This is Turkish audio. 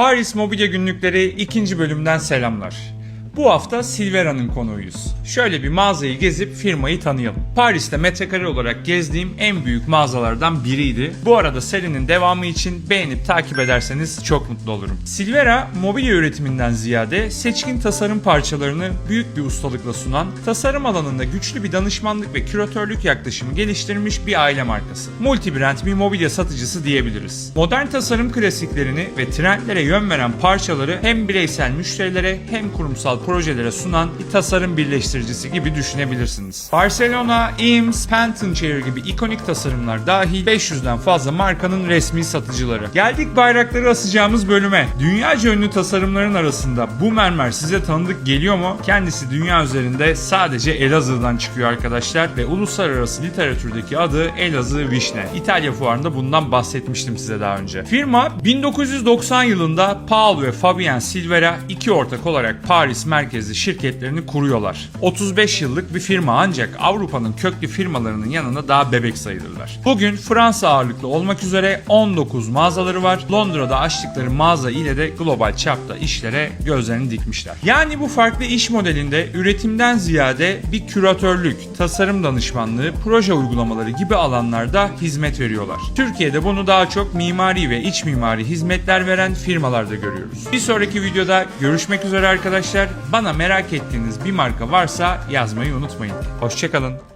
Paris Mobilya Günlükleri ikinci bölümden selamlar. Bu hafta Silvera'nın konuğuyuz. Şöyle bir mağazayı gezip firmayı tanıyalım. Paris'te metrekare olarak gezdiğim en büyük mağazalardan biriydi. Bu arada serinin devamı için beğenip takip ederseniz çok mutlu olurum. Silvera, mobilya üretiminden ziyade seçkin tasarım parçalarını büyük bir ustalıkla sunan, tasarım alanında güçlü bir danışmanlık ve küratörlük yaklaşımı geliştirmiş bir aile markası. Multi-brand bir mobilya satıcısı diyebiliriz. Modern tasarım klasiklerini ve trendlere yön veren parçaları hem bireysel müşterilere hem kurumsal projelere sunan bir tasarım birleştiricisi gibi düşünebilirsiniz. Barcelona, Eames, Pantone Chair gibi ikonik tasarımlar dahil 500'den fazla markanın resmi satıcıları. Geldik bayrakları asacağımız bölüme. Dünyaca ünlü tasarımların arasında bu mermer size tanıdık geliyor mu? Kendisi dünya üzerinde sadece Elazığ'dan çıkıyor arkadaşlar ve uluslararası literatürdeki adı Elazığ Vişne. İtalya fuarında bundan bahsetmiştim size daha önce. Firma 1990 yılında Paul ve Fabien Silvera iki ortak olarak Paris merkezli şirketlerini kuruyorlar. 35 yıllık bir firma ancak Avrupa'nın köklü firmalarının yanında daha bebek sayılırlar. Bugün Fransa ağırlıklı olmak üzere 19 mağazaları var. Londra'da açtıkları mağaza ile de global çapta işlere gözlerini dikmişler. Yani bu farklı iş modelinde üretimden ziyade bir küratörlük, tasarım danışmanlığı, proje uygulamaları gibi alanlarda hizmet veriyorlar. Türkiye'de bunu daha çok mimari ve iç mimari hizmetler veren firmalarda görüyoruz. Bir sonraki videoda görüşmek üzere arkadaşlar. Bana merak ettiğiniz bir marka varsa yazmayı unutmayın. Hoşçakalın.